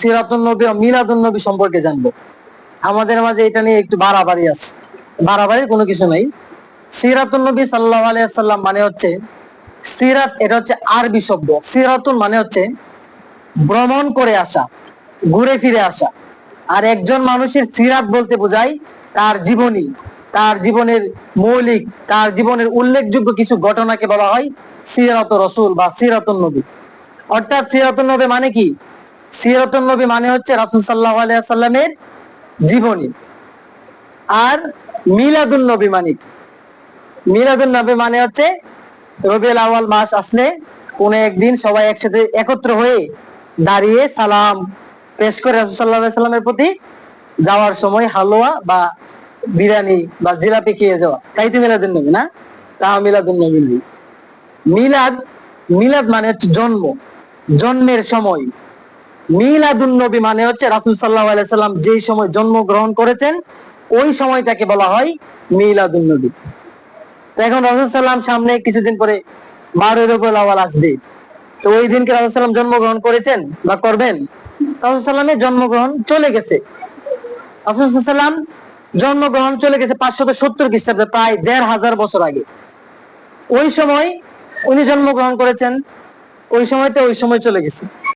সিরাতুন নবী ও মিলাদুন নবী সম্পর্কে জানব। আমাদের মাঝে এটা নিয়ে একটু বাড়াবাড়ি আছে। বাড়াবাড়ির কোনো কিছু নাই। সিরাতুন নবী সাল্লাহ আলিয়াল্লাম মানে হচ্ছে সিরাত, এটা হচ্ছে আরবি শব্দ। সিরাতুন মানে হচ্ছে ভ্রমণ করে আসা, ঘুরে ফিরে আসা। আর একজন মানুষের সিরাত বলতে বোঝায় তার জীবনী, তার জীবনের মৌলিক, তার জীবনের উল্লেখযোগ্য কিছু ঘটনাকে বলা হয় সিরাত রসুল বা সিরাতুন নবী। অর্থাৎ সিরাতুন নবী মানে কি? সিরাতুন নবী মানে হচ্ছে রাসুল সাল্লাহ আলিয়াল্লামের জীবনী। আর মিলাদুন নবী মানে? মিলাদুন নবী মানে হচ্ছে রবিউল আওয়াল মাস আসলে কোন একদিন সবাই একসাথে একত্র হয়ে দাঁড়িয়ে সালাম পেশ করে রাসূল আলাইহি সাল্লামের প্রতি যাওয়ার সময় হালুয়া বা বিরিয়ানি বা জিলাপি খেয়ে যাওয়া। তাই তো মিলাদুন নবী না? তা মিলাদুন নবী মিলাদ মিলাদ মানে হচ্ছে জন্ম, জন্মের সময়। মিলাদুন নবী মানে হচ্ছে রাসূল সাল্লাল্লাহু আলাইহি সাল্লাম যেই সময় জন্মগ্রহণ করেছেন, ওই সময়টাকে বলা হয় মিলাদুন নবী। তো এখন রাসূল সাল্লাম সামনে কিছুদিন পরে বারোই রবিউল আওয়াল আসবে। তো ওই দিনকে রাসূল সাল্লাম জন্মগ্রহণ করেছেন বা করবেন? রাসূল সাল্লামের জন্মগ্রহণ চলে গেছে। রাসূল সাল্লাম জন্মগ্রহণ চলে গেছে পাঁচশত সত্তর খ্রিস্টাব্দে, প্রায় দেড় হাজার বছর আগে। ওই সময় উনি জন্মগ্রহণ করেছেন, ওই সময়তে ওই সময় চলে গেছে।